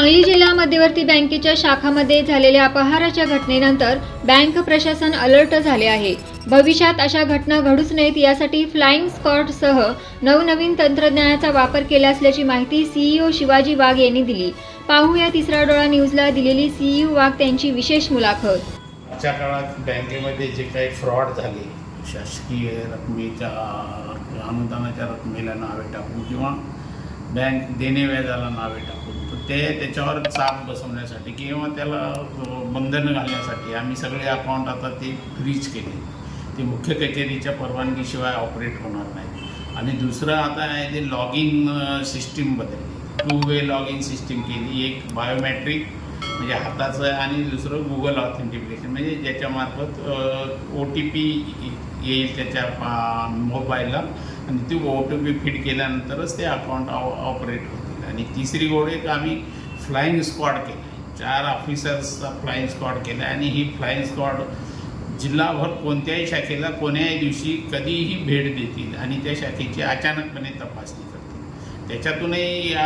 सांगली जिल्हा मध्यवर्ती बँकेच्या शाखामध्ये झालेल्या अपहाराच्या घटनेनंतर बँक प्रशासन अलर्ट झाले आहे. भविष्यात अशा घटना घडूच नयेत यासाठी फ्लाइंग स्कॉटसह नवनवीन तंत्रज्ञानाचा वापर केला असल्याची माहिती सीईओ शिवाजी वाघ यांनी दिली. पाहूया तिसरा डोळा न्यूजला दिलेली सीईओ वाघ त्यांची विशेष मुलाखत. आजच्या काळात बँकेमध्ये जे काही फ्रॉड झाले शासकीय रकमेच्या अनुदानाच्या रकमेला नावे टाकून किंवा बँक देणे व्याजाला नावे टाकून ते त्याच्यावर चाप बसवण्यासाठी किंवा त्याला बंधनं घालण्यासाठी आम्ही सगळे अकाउंट आता ते फ्रीज केले. ते मुख्य कचेरीच्या परवानगीशिवाय ऑपरेट होणार नाही. आणि दुसरं आता आहे ते लॉग इन सिस्टीम बदलली. Two way log in system केली. एक बायोमॅट्रिक म्हणजे हाताचं आणि दुसरं गुगल ऑथेंटिफिकेशन म्हणजे ज्याच्यामार्फत ओ टी पी येईल त्याच्या मोबाईलला. आणि ती ओ टी पी फिट केल्यानंतरच ते अकाउंट ऑपरेट होतील. आणि तिसरी गोड एक आम्ही फ्लाईंग स्क्वॉड केली. चार ऑफिसर्सचा फ्लाईंग स्क्वॉड केला. आणि ही फ्लाईंग स्क्वॉड जिल्हाभर कोणत्याही शाखेला कोण्याही दिवशी कधीही भेट देतील. आणि त्या शाखेची अचानकपणे तपासणी करतील. त्याच्यातूनही या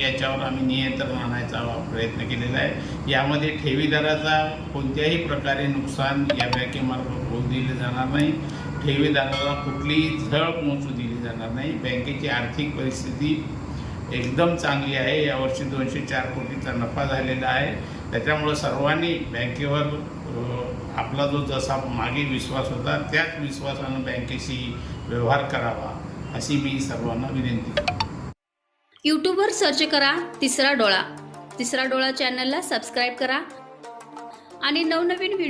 याच्यावर आम्ही नियंत्रण आणायचा प्रयत्न केलेला आहे. यामध्ये ठेवीदाराचा कोणत्याही प्रकारे नुकसान या बँकेमार्फत होऊ दिले जाणार नाही. ठेवीदाराला कुठलीही झळ पोहोचू दिली जाणार नाही. बँकेची आर्थिक परिस्थिती एकदम चांगली आहे. यावर्षी दोनशे चार कोटीचा नफा झालेला आहे. त्याच्यामुळं सर्वांनी बँकेवर आपला जो जसा मागे विश्वास होता त्याच विश्वासानं बँकेशी व्यवहार करावा अशी मी सर्वांना विनंती करतो. यूट्यूबवर सर्च करा तिसरा डोळा. तिसरा डोळा चॅनलला सबस्क्राईब करा. आणि नवनवीन व्हिडिओ